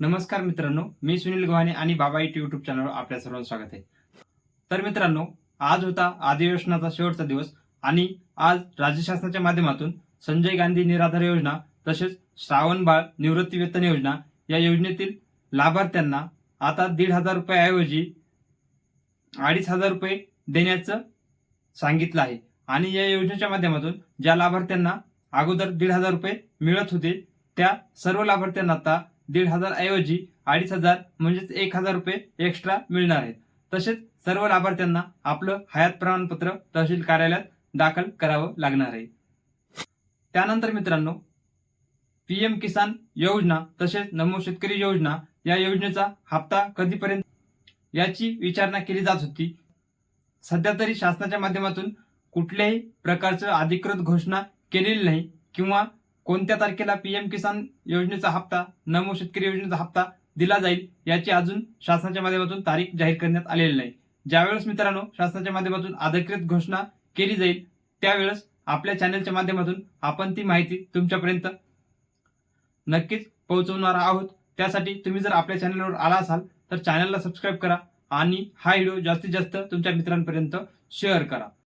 नमस्कार मित्रांनो मी सुनील गव्हाणे आणि बाबा इट युट्यूब चॅनलवर आपल्या सर्वांचं स्वागत आहे. तर मित्रांनो आज होता अधिवेशनाचा शेवटचा दिवस आणि आज राज्य शासनाच्या माध्यमातून संजय गांधी निराधार योजना तसेच श्रावण बाळ निवृत्ती वेतन योजना या योजनेतील लाभार्थ्यांना आता दीड हजार रुपयाऐवजी अडीच हजार रुपये देण्याचं सांगितलं आहे. आणि या योजनेच्या माध्यमातून ज्या लाभार्थ्यांना अगोदर दीड हजार रुपये मिळत होते त्या सर्व लाभार्थ्यांना आता दीड हजार ऐवजी अडीच हजार म्हणजेच एक हजार रुपये एक्स्ट्रा मिळणार आहेत. तसेच सर्व लाभार्थ्यांना आपलं हयात प्रमाणपत्र तहसील कार्यालयात दाखल करावं लागणार आहे. त्यानंतर मित्रांनो पीएम किसान योजना तसेच नमो शेतकरी योजना या योजनेचा हप्ता कधीपर्यंत याची विचारणा केली जात होती. सध्या तरी शासनाच्या माध्यमातून कुठल्याही प्रकारचं अधिकृत घोषणा केलेली नाही किंवा कोणत्या तारखेला पीएम किसान योजनेचा हप्ता नमो शेतकरी योजनेचा हप्ता दिला जाईल याची अजून शासनाच्या माध्यमातून तारीख जाहीर करण्यात आलेली नाही. ज्यावेळेस मित्रांनो शासनाच्या माध्यमातून अधिकृत घोषणा केली जाईल त्यावेळेस आपल्या चॅनलच्या माध्यमातून आपण ती माहिती तुमच्यापर्यंत नक्कीच पोहोचवणार आहोत. त्यासाठी तुम्ही जर आपल्या चॅनलवर आला असाल तर चॅनलला सबस्क्राईब करा आणि हा व्हिडिओ जास्तीत जास्त तुमच्या मित्रांपर्यंत शेअर करा.